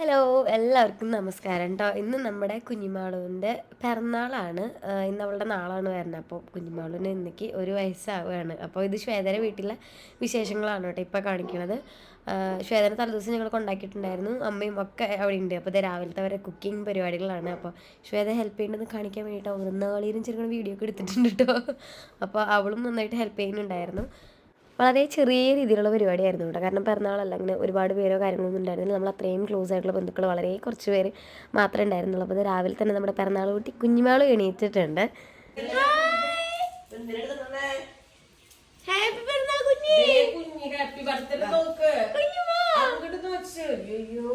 Hello എല്ലാവർക്കും നമസ്കാരം കേട്ടോ ഇന്ന് നമ്മുടെ കുഞ്ഞിമാളുവിന്റെ പിറന്നാളാണ്. ഇന്ന് അവളുടെ നാളാണ് വരുന്നത്. അപ്പോൾ കുഞ്ഞിമാളുവിന് ഇന്നേക്ക് ഒരു വയസ്സാവുകയാണ്. അപ്പോൾ ഇത് ശ്വേതര വീട്ടിലെ വിശേഷങ്ങളാണ് കേട്ടോ ഇപ്പോൾ കാണിക്കുന്നത് ശ്വേതന തലേദിവസം ഞങ്ങൾ കൊണ്ടാക്കിയിട്ടുണ്ടായിരുന്നു. അമ്മയും ഒക്കെ അവിടെ ഉണ്ട് അപ്പോൾ ഇത് രാവിലത്തെ വരെ കുക്കിംഗ് പരിപാടികളാണ്. അപ്പോൾ ശ്വേത ഹെൽപ്പ് ചെയ്യേണ്ടത് കാണിക്കാൻ വേണ്ടിയിട്ട് നാളീരും ചെറുക്കണ വീഡിയോ ഒക്കെ എടുത്തിട്ടുണ്ട് കേട്ടോ അപ്പോൾ അവളും നന്നായിട്ട് ഹെൽപ്പ് ചെയ്യുന്നുണ്ടായിരുന്നു. വളരെ ചെറിയ രീതിയിലുള്ള പരിപാടിയായിരുന്നു കേട്ടോ. കാരണം പിറന്നാളല്ല അങ്ങനെ ഒരുപാട് പേരോ കാര്യങ്ങളൊന്നും ഉണ്ടായിരുന്നില്ല. നമ്മൾ അത്രയും ക്ലോസ് ആയിട്ടുള്ള ബന്ധുക്കൾ വളരെ കുറച്ച് പേര് മാത്രമേ ഉണ്ടായിരുന്നുള്ളൂ. അപ്പോൾ രാവിലെ തന്നെ നമ്മുടെ പിറന്നാൾ കുട്ടി കുഞ്ഞുമാൾ എണീറ്റിട്ടുണ്ട്. അങ്ങോട്ട് നോച്ച് അയ്യോ.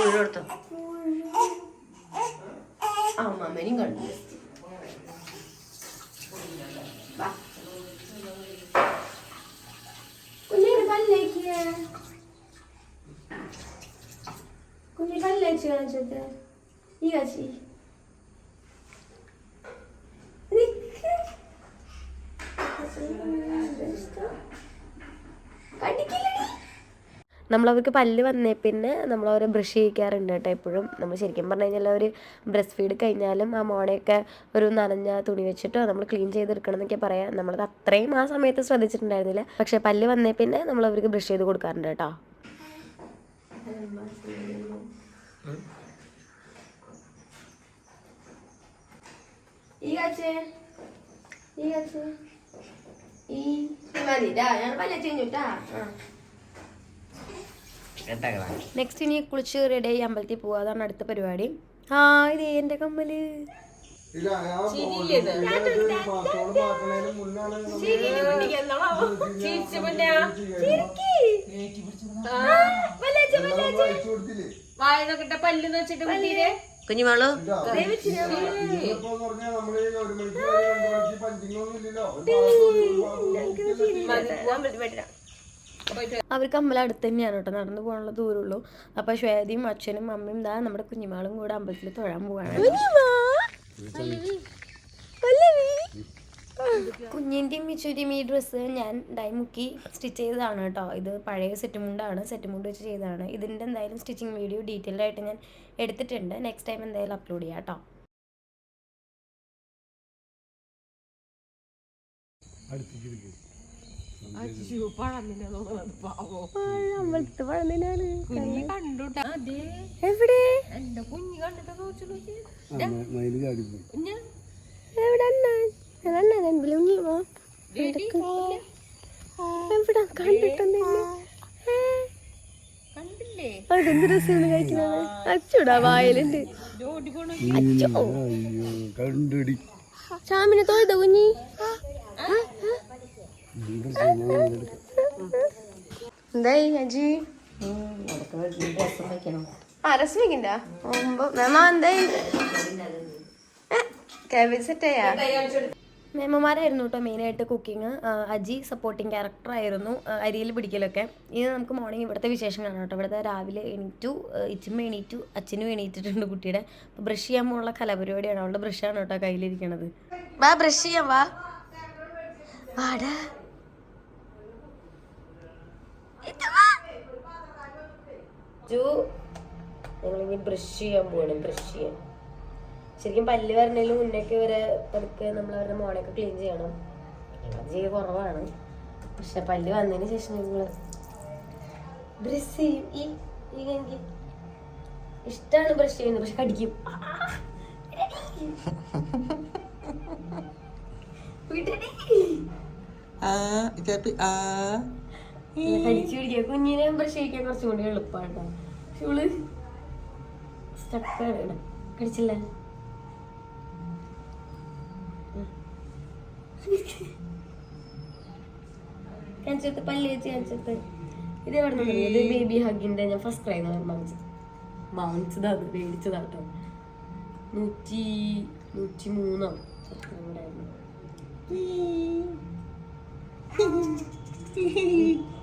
അവർക്ക് ആ കൊടുത്തോ അമ്മമ്മനും കണ്ടു കുഞ്ഞിന് പല്ലേക്ക് കുഞ്ഞി പല്ലേക്ക് കാണിച്ചത് ഈ കാച്ചി. നമ്മളവർക്ക് പല്ല് വന്നേ പിന്നെ നമ്മൾ അവരെ ബ്രഷ് ചെയ്യിക്കാറുണ്ട് കേട്ടോ എപ്പോഴും. നമ്മൾ ശരിക്കും പറഞ്ഞു കഴിഞ്ഞാൽ ഒരു ബ്രസ്റ്റ് ഫീഡ് കഴിഞ്ഞാലും ആ മോണയൊക്കെ ഒരു നനഞ്ഞ തുണി വെച്ചിട്ടോ നമ്മൾ ക്ലീൻ ചെയ്തെടുക്കണം എന്നൊക്കെ പറയാം. നമ്മളത് അത്രയും ആ സമയത്ത് ശ്രദ്ധിച്ചിട്ടുണ്ടായിരുന്നില്ല. പക്ഷെ പല്ല് വന്നേ പിന്നെ നമ്മൾ അവർക്ക് ബ്രഷ് ചെയ്ത് കൊടുക്കാറുണ്ട് കേട്ടോ. ഈ കാച്ചേ? ഈ കാച്ചേ? ഈ മതി. ഞാൻ പല്ല് കഴിഞ്ഞുട്ടാ നെക്സ്റ്റ് ഇനി കുളിച്ച് റെഡിയായി അമ്പലത്തിൽ പോവാ. അതാണ് അടുത്ത പരിപാടി. ആ ഇത് എന്റെ കമ്മൽ. ഇല്ല ഞാൻ പോകുന്നു. പാസ്പോർട്ട് മാറ്റുന്നതിന് മുന്നാണ് നമ്മൾ അയച്ചു കൊടുത്തില്ലേ? വായ നോക്കട്ടെ പല്ല്. വെച്ചിട്ട് കുട്ടീരെ കുഞ്ഞുമാളു പഞ്ചിങ്ങൊന്നും ഇല്ലല്ലോ. അവർക്ക് അമ്പലം അടുത്ത് തന്നെയാണ് കേട്ടോ. നടന്നു പോകാനുള്ള ദൂരമുള്ളൂ. അപ്പൊ ശ്വേതയും അച്ഛനും അമ്മയും ദാ നമ്മുടെ കുഞ്ഞുമാളും കൂടെ അമ്പലത്തിൽ തൊഴാൻ പോവാണ്. കുഞ്ഞിന്റെയും മിച്ചൂരിയും ഈ ഡ്രസ്സ് ഞാൻ ഡൈ മുക്കി സ്റ്റിച്ച് ചെയ്തതാണ് കേട്ടോ. ഇത് പഴയ സെറ്റ് മുണ്ടാണ്. സെറ്റ് മുണ്ട് വെച്ച് ചെയ്തതാണ്. ഇതിന്റെ എന്തായാലും സ്റ്റിച്ചിങ് വീഡിയോ ഡീറ്റെയിൽ ആയിട്ട് ഞാൻ എടുത്തിട്ടുണ്ട്. നെക്സ്റ്റ് ടൈം എന്തായാലും അപ്ലോഡ് ചെയ്യാം കേട്ടോ. അമ്പലത്തിൽ പഴനിനാണ് എവിടെ? അതെന്ത് രസമാണ് കഴിക്കുന്നത്? അച്ചൂടാ വായലുണ്ട്. കണ്ടടി. ചാമിനെ തൊഴുത കുഞ്ഞി? എന്തായി അജി? ആ രസം വെക്കണ്ട? മേമ എന്തായി? കാബേജ് സെറ്റായാ മേമമാരായിരുന്നു കേട്ടോ മെയിനായിട്ട് കുക്കിംഗ് അജി സപ്പോർട്ടിങ് ക്യാരക്ടർ ആയിരുന്നു അരിയിൽ പിടിക്കലൊക്കെ. ഇനി നമുക്ക് മോർണിംഗ് ഇവിടുത്തെ വിശേഷം കാണാം കേട്ടോ. ഇവിടുത്തെ രാവിലെ എണീറ്റു ഇച്ചും എണീറ്റു അച്ഛനും എണീറ്റിട്ടുണ്ട് കുട്ടിയുടെ. ബ്രഷ് ചെയ്യാൻ പോകുള്ള കലപരിപാടിയാണ്. അവളുടെ ബ്രഷാണ് കേട്ടോ കയ്യിലിരിക്കണത്. വാ ബ്രഷ് ചെയ്യാം വാ. വാടാ. ഞങ്ങളിനി ബ്രഷ് ചെയ്യാൻ പോവാണ് ബ്രഷ് ചെയ്യാൻ. ശരിക്കും പല്ല് വരണേലും മുന്നേക്ക് വരെ പതുക്കെ നമ്മൾ അവരുടെ മോണൊക്കെ ക്ലീൻ ചെയ്യണം. അത് കുറവാണ്. പക്ഷെ പല്ല് വന്നതിന് ശേഷം ഞങ്ങൾ ബ്രഷ് ചെയ്യും. ഈ ഈ എനിക്ക് ഇഷ്ടമാണ് ബ്രഷ് ചെയ്യുന്നത് പക്ഷെ കടിക്കും. ആ, വിടടി. ഇല്ല, കടിച്ചു പിടിക്കുക. കുഞ്ഞിനെ പ്രശ്നിക്കാൻ കുറച്ചും കൂടി എളുപ്പമാണ് പക്ഷെ ഇവൾ സ്റ്റക്കാണ് കടിച്ചില്ല. കാണിച്ചെടുത്ത് പല്ല് വെച്ച് കാണിച്ചെടുത്ത്. ഇത് എവിടെ നിന്ന് ഇത് ബേബി ഹഗിന്റെ ഞാൻ ഫസ്റ്റ് ക്രൈ വാങ്ങിച്ചത്. വാങ്ങിച്ചതാ അത്. മേടിച്ചതാ കേട്ടോ നൂറ്റി നൂറ്റി മൂന്നോ ഉണ്ടായിരുന്നു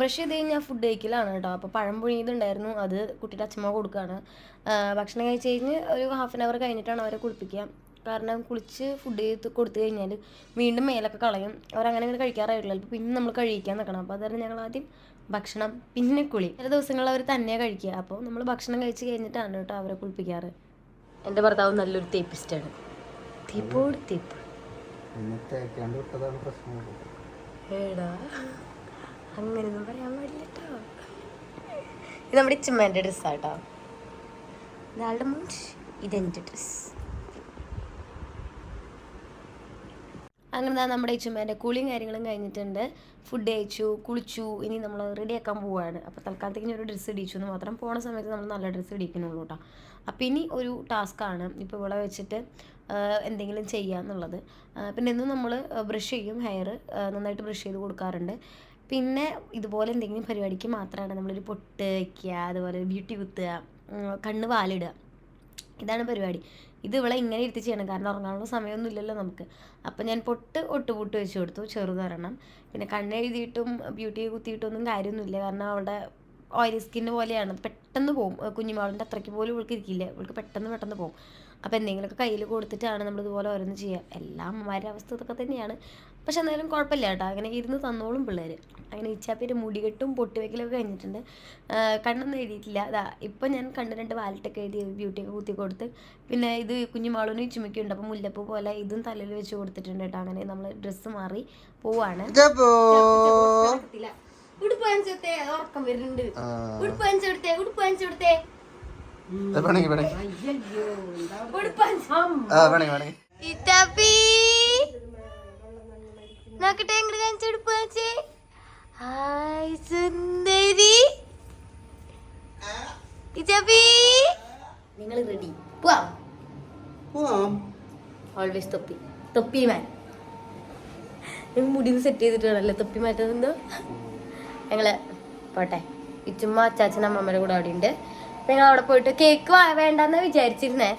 ബ്രഷ് ചെയ്ത് കഴിഞ്ഞാൽ ഫുഡ് കഴിക്കലാണ് കേട്ടോ. അപ്പോൾ പഴം പുഴിയതുണ്ടായിരുന്നു അത് കുട്ടിയുടെ അച്ഛമ്മ കൊടുക്കുകയാണ്. ഭക്ഷണം കഴിച്ച് കഴിഞ്ഞ് ഒരു ഹാഫ് ആൻ അവർ കഴിഞ്ഞിട്ടാണ് അവരെ കുളിപ്പിക്കുക. കാരണം കുളിച്ച് ഫുഡ് ചെയ്ത് കൊടുത്തു കഴിഞ്ഞാൽ വീണ്ടും മേലൊക്കെ കളയും. അവരങ്ങനെ അങ്ങനെ കഴിക്കാറായിട്ടില്ല. അപ്പോൾ പിന്നെ നമ്മൾ കഴിക്കാൻ നിൽക്കണം അപ്പോൾ അതുകാരണം ഞങ്ങൾ ആദ്യം ഭക്ഷണം പിന്നെ കുളി. ചില ദിവസങ്ങളിൽ അവർ തന്നെയാണ് കഴിക്കുക. അപ്പോൾ നമ്മൾ ഭക്ഷണം കഴിച്ച് കഴിഞ്ഞിട്ടാണ് കേട്ടോ അവരെ കുളിപ്പിക്കാറ്. എന്റെ ഭർത്താവ് നല്ലൊരു തേപ്പിസ്റ്റാണ്. തേപ്പോട് തേപ്പ്. ഏടാ. അങ്ങനെയൊന്നും പറയാൻ പാടില്ല കേട്ടോ ഇത് നമ്മുടെ ഇച്ചമ്മേന്റെ ഡ്രസ്സാട്ടോ ഇതാളുടെ മുൻഷ് ഇതെന്റെ ഡ്രസ്സ് അങ്ങനെ നമ്മുടെ ഇച്ചമ്മേന്റെ കുളിയും കാര്യങ്ങളും കഴിഞ്ഞിട്ടുണ്ട്. ഫുഡ് കഴിച്ചു കുളിച്ചു ഇനി നമ്മൾ റെഡി ആക്കാൻ പോവുകയാണ് അപ്പോൾ തൽക്കാലത്തേക്ക് ഒരു ഡ്രസ്സ് ഇടിച്ചു എന്ന് മാത്രം പോണ സമയത്ത് നമ്മൾ നല്ല ഡ്രസ്സ് ഇടിക്കണുള്ളൂ കേട്ടോ അപ്പോൾ ഇനി ഒരു ടാസ്ക്കാണ് ഇപ്പോൾ ഇവിടെ വെച്ചിട്ട് എന്തെങ്കിലും ചെയ്യുക എന്നുള്ളത് പിന്നെ ഇന്ന് നമ്മൾ ബ്രഷ് ചെയ്യും ഹെയർ നന്നായിട്ട് ബ്രഷ് ചെയ്ത് കൊടുക്കാറുണ്ട്. പിന്നെ ഇതുപോലെ എന്തെങ്കിലും പരിപാടിക്ക് മാത്രമാണ് നമ്മളൊരു പൊട്ട് വയ്ക്കുക അതുപോലെ ബ്യൂട്ടി കുത്തുക കണ്ണ് വാലിടുക. ഇതാണ് പരിപാടി. ഇത് ഇവളെ ഇങ്ങനെ ഇരുത്തി ചെയ്യണം. കാരണം ഉറങ്ങാനുള്ള സമയമൊന്നും ഇല്ലല്ലോ നമുക്ക്. അപ്പം ഞാൻ പൊട്ട് ഒട്ടുപൊട്ട് വെച്ച് കൊടുത്തു. ചെറുതൊരെണ്ണം. പിന്നെ കണ്ണെഴുതിയിട്ടും ബ്യൂട്ടി കുത്തിയിട്ടൊന്നും കാര്യമൊന്നുമില്ല കാരണം അവളുടെ ഓയിലി സ്കിന്ന് പോലെയാണ്. പെട്ടെന്ന് പോകും കുഞ്ഞുമാളിന്റെ അത്രയ്ക്ക് പോലും ഇവൾക്ക് ഇരിക്കില്ല. ഇവൾക്ക് പെട്ടെന്ന് പെട്ടെന്ന് പോകും അപ്പോൾ എന്തെങ്കിലുമൊക്കെ കയ്യിൽ കൊടുത്തിട്ടാണ് നമ്മൾ ഇതുപോലെ ഓരോന്ന് ചെയ്യുക. എല്ലാം അമ്മമാരുടെ അവസ്ഥ ഇതൊക്കെ തന്നെയാണ്. പക്ഷെ എന്നാലും കുഴപ്പമില്ല കേട്ടോ. അങ്ങനെ ഇരുന്ന് തന്നോളും പിള്ളേർ അങ്ങനെ ഇച്ചാപ്പിന്റെ മുടികെട്ടും പൊട്ടിവെക്കലൊക്കെ കഴിഞ്ഞിട്ടുണ്ട്. കണ്ണൊന്നും എഴുതിയിട്ടില്ല. അതാ ഇപ്പം ഞാൻ കണ്ണ് രണ്ട് വാലറ്റൊക്കെ എഴുതി ബ്യൂട്ടിയൊക്കെ കുത്തി കൊടുത്ത്. പിന്നെ ഇത് കുഞ്ഞുമാളൂനും ചുമക്കുണ്ട് അപ്പം മുല്ലപ്പൂ പോലെ ഇതും തലയിൽ വെച്ച് കൊടുത്തിട്ടുണ്ട് കേട്ടോ. അങ്ങനെ നമ്മൾ ഡ്രസ്സ് മാറി പോവാണ്. ഉടുപ്പ് ഉറക്കം വരുന്നുണ്ട്. ഉടുപ്പ് വാങ്ങിച്ചെടുത്തേ. ഉടുപ്പ് വാങ്ങിച്ചെടുത്തേ. വേണമെങ്കിൽ വേണമെങ്കിൽ. ആ വേണമെങ്കിൽ വേണമെങ്കിൽ. നോക്കട്ടെ എങ്ങനെ കാണിച്ചു ഉടുപ്പ് വാങ്ങിച്ചേ ഹായ് സുന്ദരി. ഇച്ചാപ്പി നിങ്ങൾ റെഡി പോവാം. പോവാം. ഓൾവേസ് തൊപ്പി. തൊപ്പി മാൻ. മുടിന്ന് സെറ്റ് ചെയ്തിട്ടാണല്ലേ തൊപ്പി മാറ്റുന്നത് ഞങ്ങൾ പോട്ടെ. ഇച്ചുമ്മ അച്ചാച്ചൻ അമ്മമ്മയുടെ കൂടെ അവിടെ ഉണ്ട് ഞങ്ങൾ അവിടെ പോയിട്ട് കേക്ക് വേണ്ടെന്ന് വിചാരിച്ചിരുന്നേ.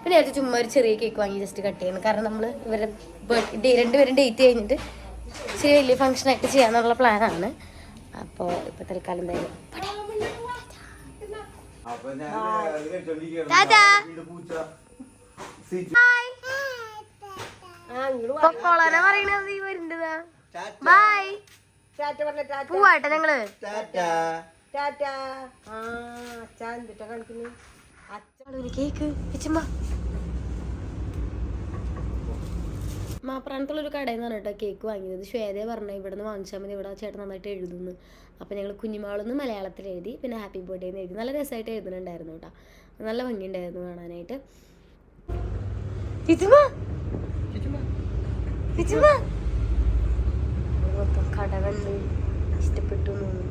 പിന്നെ വിചാരിച്ചു ചുമ്മാ ഒരു ചെറിയ കേക്ക് വാങ്ങി ജസ്റ്റ് കട്ട് ചെയ്യുന്നു. കാരണം നമ്മൾ ഇവരുടെ ബർത്ത്ഡേ രണ്ടുപേരും ഡേറ്റ് കഴിഞ്ഞിട്ട് ഇച്ചിരി വലിയ ഫംഗ്ഷൻ ആയിട്ട് ചെയ്യാന്നുള്ള പ്ലാനാണ് അപ്പോൾ ഇപ്പൊ തൽക്കാലം എന്തായാലും പറയണത് ഈ വരുന്നതാ. ബൈ പോവാട്ടെ ഞങ്ങൾ. അച്ഛനൊരു കേക്ക് വെച്ചുമ്പോ മാപ്രാണത്തുള്ളൊരു കടയിൽ നിന്നാണ് കേട്ടോ കേക്ക് വാങ്ങിയത്. ശ്വേതയെ പറഞ്ഞു ഇവിടെ നിന്ന് വാങ്ങിച്ചാൽ മതി ഇവിടെ ചേട്ടൻ നന്നായിട്ട് എഴുതുന്നു. അപ്പോൾ ഞങ്ങൾ കുഞ്ഞുമാളെന്ന് മലയാളത്തിൽ എഴുതി പിന്നെ ഹാപ്പി ബർത്ത്ഡേ എന്ന് എഴുതി. നല്ല രസമായിട്ട് എഴുതുന്നുണ്ടായിരുന്നു കേട്ടോ. നല്ല ഭംഗിയുണ്ടായിരുന്നു കാണാനായിട്ട്. കട കണ്ട് ഇഷ്ടപ്പെട്ടു തോന്നുന്നു.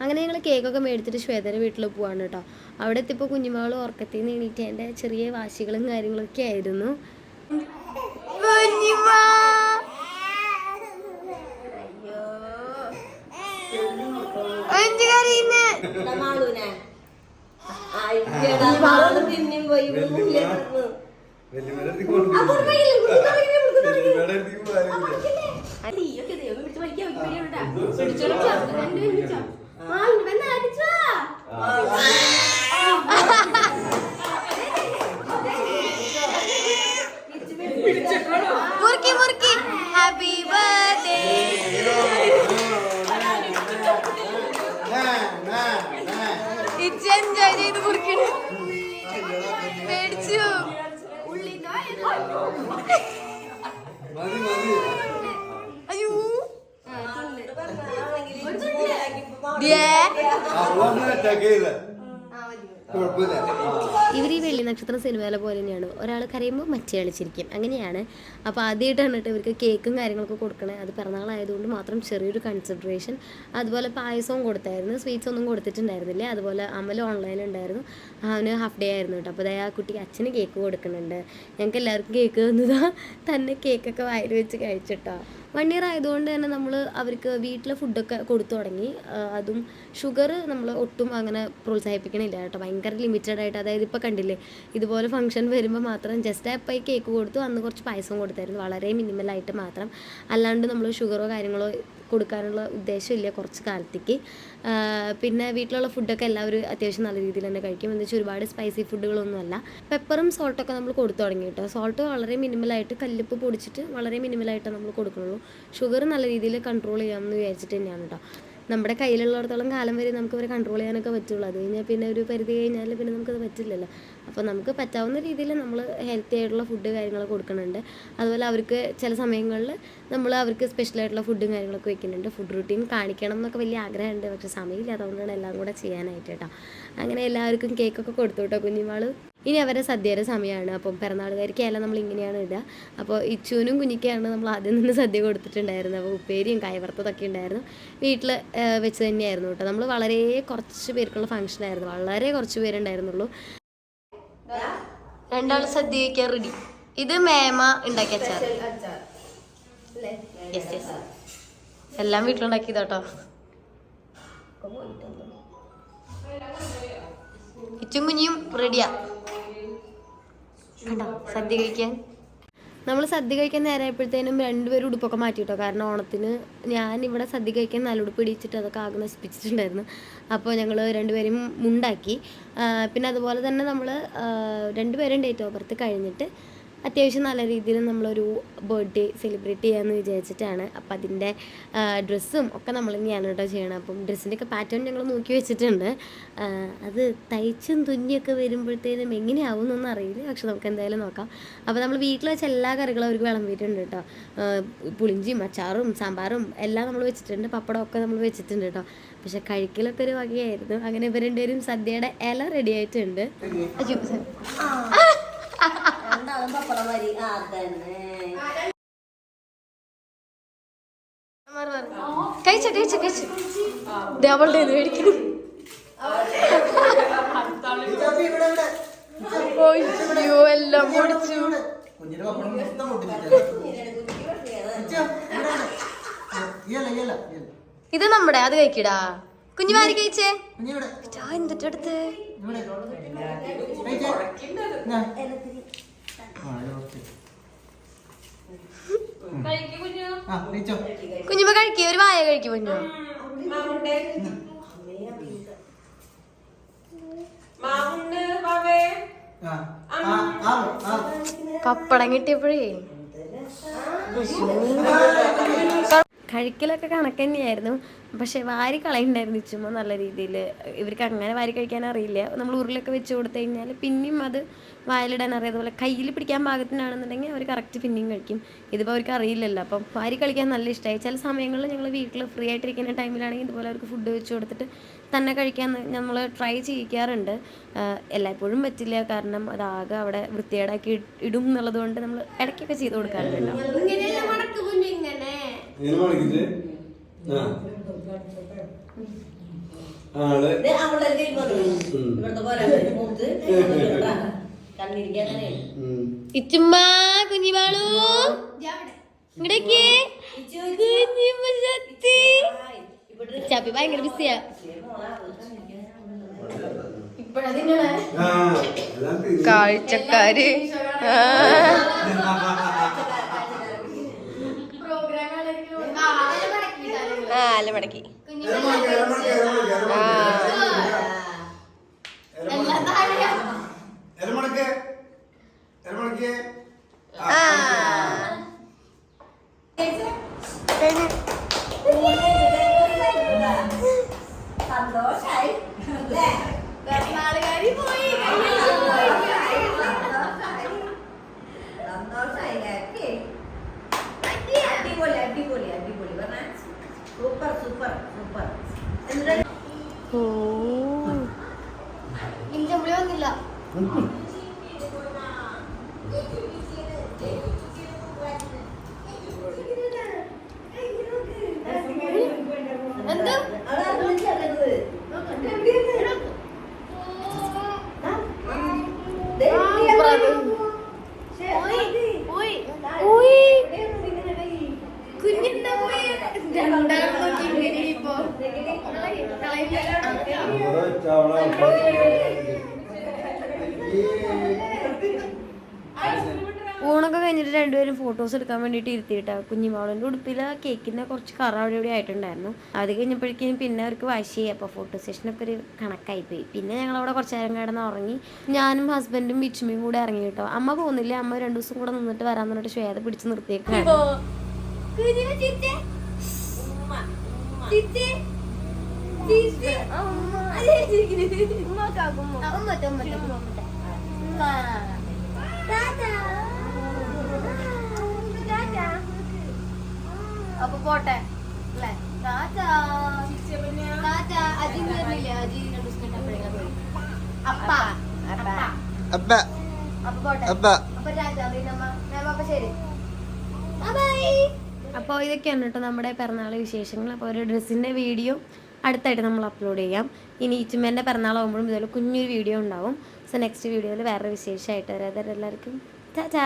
അങ്ങനെ ഞങ്ങൾ കേക്കൊക്കെ മേടിച്ചിട്ട് ശ്വേതയുടെ വീട്ടിൽ പോവാണ് കേട്ടോ അവിടെ എത്തിയപ്പോൾ കുഞ്ഞുമാൾ ഉറക്കത്തിൽ നിന്ന് എണീറ്റ് എന്റെ ചെറിയ വാശികളും കാര്യങ്ങളൊക്കെ ആയിരുന്നു. മുറുക്കി മുറുക്കി. ഹാപ്പി ബർത്ത്ഡേ ഇച്ച് എൻജോയ് ചെയ്ത് മുറിക്കണ പേടിച്ചു. അയ്യോ ദിയേ കുഴപ്പമില്ല ഇവർ ഈ വെള്ളി നക്ഷത്ര സിനിമയിലെ പോലെ തന്നെയാണ്. ഒരാൾ കരയുമ്പോൾ മറ്റേ കളിച്ചിരിക്കും അങ്ങനെയാണ്. അപ്പോൾ ആദ്യമായിട്ടാണ് കേട്ടോ ഇവർക്ക് കേക്കും കാര്യങ്ങളൊക്കെ കൊടുക്കണേ. അത് പിറന്നാളായതുകൊണ്ട് മാത്രം ചെറിയൊരു കൺസിഡറേഷൻ അതുപോലെ പായസവും കൊടുത്തായിരുന്നു. സ്വീറ്റ്സ് ഒന്നും കൊടുത്തിട്ടുണ്ടായിരുന്നില്ല. അതുപോലെ അമൽ ഓൺലൈൻ ഉണ്ടായിരുന്നു. അവന് ഹാഫ് ഡേ ആയിരുന്നു കേട്ടോ. അപ്പോൾ ആ കുട്ടിക്ക് അച്ഛന് കേക്ക് കൊടുക്കുന്നുണ്ട്. ഞങ്ങൾക്ക് എല്ലാവർക്കും കേക്ക് തന്നതാ. തന്നെ കേക്കൊക്കെ വായിൽ വെച്ച് കഴിച്ചിട്ടോ വൺ ഇയർ ആയതുകൊണ്ട് തന്നെ നമ്മൾ അവർക്ക് വീട്ടിലെ ഫുഡൊക്കെ കൊടുത്തു തുടങ്ങി. അതും ഷുഗർ നമ്മൾ ഒട്ടും അങ്ങനെ പ്രോത്സാഹിപ്പിക്കണില്ല കേട്ടോ. ഭയങ്കര ലിമിറ്റഡ് ആയിട്ട്. അതായത് ഇപ്പോൾ കണ്ടില്ലേ ഇതുപോലെ ഫംഗ്ഷൻ വരുമ്പോൾ മാത്രം ജസ്റ്റ് അപ്പോൾ കേക്ക് കൊടുത്തു അന്ന് കുറച്ച് പായസം കൊടുത്തായിരുന്നു. വളരെ മിനിമലായിട്ട് മാത്രം. അല്ലാണ്ട് നമ്മൾ ഷുഗറോ കാര്യങ്ങളോ കൊടുക്കാനുള്ള ഉദ്ദേശമില്ല കുറച്ച് കാലത്തേക്ക്. പിന്നെ വീട്ടിലുള്ള ഫുഡൊക്കെ എല്ലാവരും അത്യാവശ്യം നല്ല രീതിയിൽ തന്നെ കഴിക്കും. എന്ന് വെച്ചാൽ ഒരുപാട് സ്പൈസി ഫുഡുകളൊന്നുമല്ല പെപ്പറും സോൾട്ടൊക്കെ നമ്മൾ കൊടുത്തു തുടങ്ങി കേട്ടോ. സോൾട്ട് വളരെ മിനിമലായിട്ട് കല്ലുപ്പ് പൊടിച്ചിട്ട് വളരെ മിനിമലായിട്ട് നമ്മൾ കൊടുക്കുന്നുള്ളൂ. ഷുഗർ നല്ല രീതിയിൽ കൺട്രോൾ ചെയ്യാമെന്ന് വിചാരിച്ചിട്ട് തന്നെയാണ് കേട്ടോ. നമ്മുടെ കയ്യിലുള്ളിടത്തോളം കാലം വരെ നമുക്ക് അവരെ കൺട്രോൾ ചെയ്യാനൊക്കെ പറ്റുള്ളൂ. അത് കഴിഞ്ഞാൽ പിന്നെ ഒരു പരിധി കഴിഞ്ഞാൽ പിന്നെ നമുക്കത് പറ്റില്ലല്ലോ. അപ്പോൾ നമുക്ക് പറ്റാവുന്ന രീതിയിൽ നമ്മൾ ഹെൽത്തി ആയിട്ടുള്ള ഫുഡ് കാര്യങ്ങൾ കൊടുക്കുന്നുണ്ട്. അതുപോലെ അവർക്ക് ചില സമയങ്ങളിൽ നമ്മൾ അവർക്ക് സ്പെഷ്യലായിട്ടുള്ള ഫുഡും കാര്യങ്ങളൊക്കെ വെക്കുന്നുണ്ട്. ഫുഡ് റുട്ടീൻ കാണിക്കണം എന്നൊക്കെ വലിയ ആഗ്രഹമുണ്ട്. പക്ഷേ സമയമില്ല അതുകൊണ്ടാണ് എല്ലാം കൂടെ ചെയ്യാനായിട്ട് കേട്ടോ. അങ്ങനെ എല്ലാവർക്കും കേക്കൊക്കെ കൊടുത്തു കേട്ടോ കുഞ്ഞുമാൾ ഇനി അവരെ സദ്യയുടെ സമയമാണ്. അപ്പം പിറന്നാളുകാർക്കെല്ലാം നമ്മൾ ഇങ്ങനെയാണ് ഇടുക. അപ്പോൾ ഇച്ചുവിനും കുഞ്ഞിക്കാണ് നമ്മൾ ആദ്യം നിന്ന് സദ്യ കൊടുത്തിട്ടുണ്ടായിരുന്നത്. അപ്പോൾ ഉപ്പേരിയും കൈവർത്തതൊക്കെ ഉണ്ടായിരുന്നു. വീട്ടിൽ വെച്ച് തന്നെയായിരുന്നു കേട്ടോ. നമ്മൾ വളരെ കുറച്ച് പേർക്കുള്ള ഫംഗ്ഷനായിരുന്നു വളരെ കുറച്ച് പേരുണ്ടായിരുന്നുള്ളൂ. രണ്ടാൾ സദ്യ കഴിക്കാൻ റെഡി ഇത് മേമ ഉണ്ടാക്കിയ അച്ചാർ യെസ് യെസ് എല്ലാം വീട്ടിലുണ്ടാക്കിയതാട്ടോ. ഇച്ചും കുഞ്ഞിയും റെഡിയാ കണ്ടോ? സദ്യ കഴിക്കാൻ. നമ്മൾ സദ്യ കഴിക്കാൻ നേരമായപ്പോഴത്തേനും രണ്ടുപേരും ഉടുപ്പൊക്കെ മാറ്റിയിട്ടോ. കാരണം ഓണത്തിന് ഞാൻ ഇവിടെ സദ്യ കഴിക്കാൻ നല്ല ഉടുപ്പ് ഇടിച്ചിട്ട് അതൊക്കെ ആകെ നശിപ്പിച്ചിട്ടുണ്ടായിരുന്നു. അപ്പോൾ ഞങ്ങൾ രണ്ടുപേരും മുണ്ടാക്കി. പിന്നെ അതുപോലെ തന്നെ നമ്മൾ രണ്ടുപേരും ഡേറ്റ് ഓഫ് ബർത്ത് കഴിഞ്ഞിട്ട് അത്യാവശ്യം നല്ല രീതിയിൽ നമ്മളൊരു ബർത്ത്ഡേ സെലിബ്രേറ്റ് ചെയ്യാമെന്ന് വിചാരിച്ചിട്ടാണ്. അപ്പം അതിന്റെ ഡ്രസ്സും ഒക്കെ നമ്മൾ തന്നെയാണ് കേട്ടോ ചെയ്യണം. അപ്പം ഡ്രസ്സിന്റെ ഒക്കെ പാറ്റേൺ ഞങ്ങൾ നോക്കി വെച്ചിട്ടുണ്ട്. അത് തയ്ച്ചും തുന്നിയൊക്കെ വരുമ്പോഴത്തേനും എങ്ങനെയാവും എന്നൊന്നും അറിയില്ല. പക്ഷെ നമുക്ക് എന്തായാലും നോക്കാം. അപ്പോൾ നമ്മൾ വീട്ടിൽ വെച്ച എല്ലാ കറികളും അവർക്ക് വിളമ്പിയിട്ടുണ്ട് കേട്ടോ. പുളിഞ്ചിയും അച്ചാറും സാമ്പാറും എല്ലാം നമ്മൾ വെച്ചിട്ടുണ്ട്. പപ്പടം ഒക്കെ നമ്മൾ വെച്ചിട്ടുണ്ട് കേട്ടോ. പക്ഷെ കഴിക്കലൊക്കെ ഒരു വകയായിരുന്നു. അങ്ങനെ ഇവർ രണ്ടുപേരും സദ്യയുടെ ഇല റെഡി ആയിട്ടുണ്ട്. കഴിച്ചോ കഴിച്ചോ കഴിച്ചോ. അവളുടെ ഇത് മേടിക്കുന്നു അയ്യോ എല്ലാം പൊടിച്ചു ഇത് നമ്മുടെ അത് കഴിക്കടാ. കുഞ്ഞുമാരി കഴിച്ചേ? കുഞ്ഞിവിടെ കുഞ്ഞുമ്മ കഴിക്കേ ഒരു വായ കഴിക്കും കുഞ്ഞു. ആ ആ ആ ആ. പപ്പടം കിട്ടിയപ്പോഴേ. കഴിക്കലൊക്കെ കണക്ക് തന്നെയായിരുന്നു പക്ഷെ വാരി കളയുണ്ടായിരുന്നു ചുമ്മാ നല്ല രീതിയിൽ. ഇവർക്ക് അങ്ങനെ വാരി കഴിക്കാൻ അറിയില്ല. നമ്മൾ ഉരുളൊക്കെ വെച്ച് കൊടുത്തു കഴിഞ്ഞാൽ പിന്നെയും അത് വായിലിടാൻ അറിയാം. അതുപോലെ കയ്യിൽ പിടിക്കാൻ പാകത്തിനാണെന്നുണ്ടെങ്കിൽ അവർ കറക്റ്റ് പിന്നെയും കഴിക്കും. ഇതിപ്പോൾ അവർക്ക് അറിയില്ലല്ലോ. അപ്പം വാരി കളിക്കാൻ നല്ല ഇഷ്ടമായി ചില സമയങ്ങളിൽ ഞങ്ങൾ വീട്ടിൽ ഫ്രീ ആയിട്ടിരിക്കുന്ന ടൈമിലാണെങ്കിൽ ഇതുപോലെ അവർക്ക് ഫുഡ് വെച്ച് കൊടുത്തിട്ട് തന്നെ കഴിക്കാൻ നമ്മൾ ട്രൈ ചെയ്യിക്കാറുണ്ട്. എല്ലായ്പ്പോഴും പറ്റില്ല. കാരണം അതാകെ അവിടെ വൃത്തികേടാക്കി ഇട്- എന്നുള്ളത് കൊണ്ട് നമ്മൾ ഇടയ്ക്കൊക്കെ ചെയ്ത് കൊടുക്കാറുണ്ട് കേട്ടോ ഇങ്ങനെ മണിക്കിട്ട് ആ. ആൾ? ഉം. ഇച്ചുമ്മ കുഞ്ഞിമാളു. ചപ്പി ഭയങ്കര ബിസിയാ. കാഴ്ചക്കാര്. ആ. അല്ല മടക്കി. എടുക്കാൻ വേണ്ടിയിട്ട് ഇരുത്തിയിട്ടാ. കുഞ്ഞിമാവളിന്റെ ഉടുപ്പിൽ കേക്കിന്റെ കുറച്ച് കറ അവിടെ ഇവിടെ ആയിട്ടുണ്ടായിരുന്നു. അത് കഴിഞ്ഞപ്പോഴേക്കും പിന്നെ അവർക്ക് വാശിയായി അപ്പോൾ ഫോട്ടോ സെഷനൊക്കെ ഒരു കണക്കായി പോയി. പിന്നെ ഞങ്ങളവിടെ കുറച്ച് നേരം കിടന്ന് ഉറങ്ങി. ഞാനും ഹസ്ബൻഡും ബിച്ചുമിയും കൂടെ ഇറങ്ങി കേട്ടോ. അമ്മ പോകുന്നില്ല? അമ്മ രണ്ടു ദിവസം കൂടെ നിന്നിട്ട് വരാൻ പറഞ്ഞിട്ട് ശ്വേത പിടിച്ച് നിർത്തിയേക്കാണ്. അപ്പൊ പോട്ടെ. അല്ലേ? അജി വരുന്നില്ലേ അജി രണ്ടു ദിവസം കഴിഞ്ഞപ്പോഴേക്കും പോയി. അപ്പ. അപ്പ. അപ്പൊ. പോട്ടെ. അപ്പ. അപ്പൊ രാജാ നമ്മ അപ്പൊ ശരി. അപ്പോൾ ഇതൊക്കെയാണ് കേട്ടോ നമ്മുടെ പിറന്നാൾ വിശേഷങ്ങൾ. അപ്പോൾ ഒരു ഡ്രസ്സിന്റെ വീഡിയോ അടുത്തായിട്ട് നമ്മൾ അപ്ലോഡ് ചെയ്യാം. ഇനി ഇച്ചുമ്മേന്റെ പിറന്നാളാകുമ്പോഴും ഇതുപോലെ കുഞ്ഞൊരു വീഡിയോ ഉണ്ടാവും. സോ നെക്സ്റ്റ് വീഡിയോയിൽ വേറെ വിശേഷമായിട്ട് വരാതെ എല്ലാവർക്കും ചാ ചാ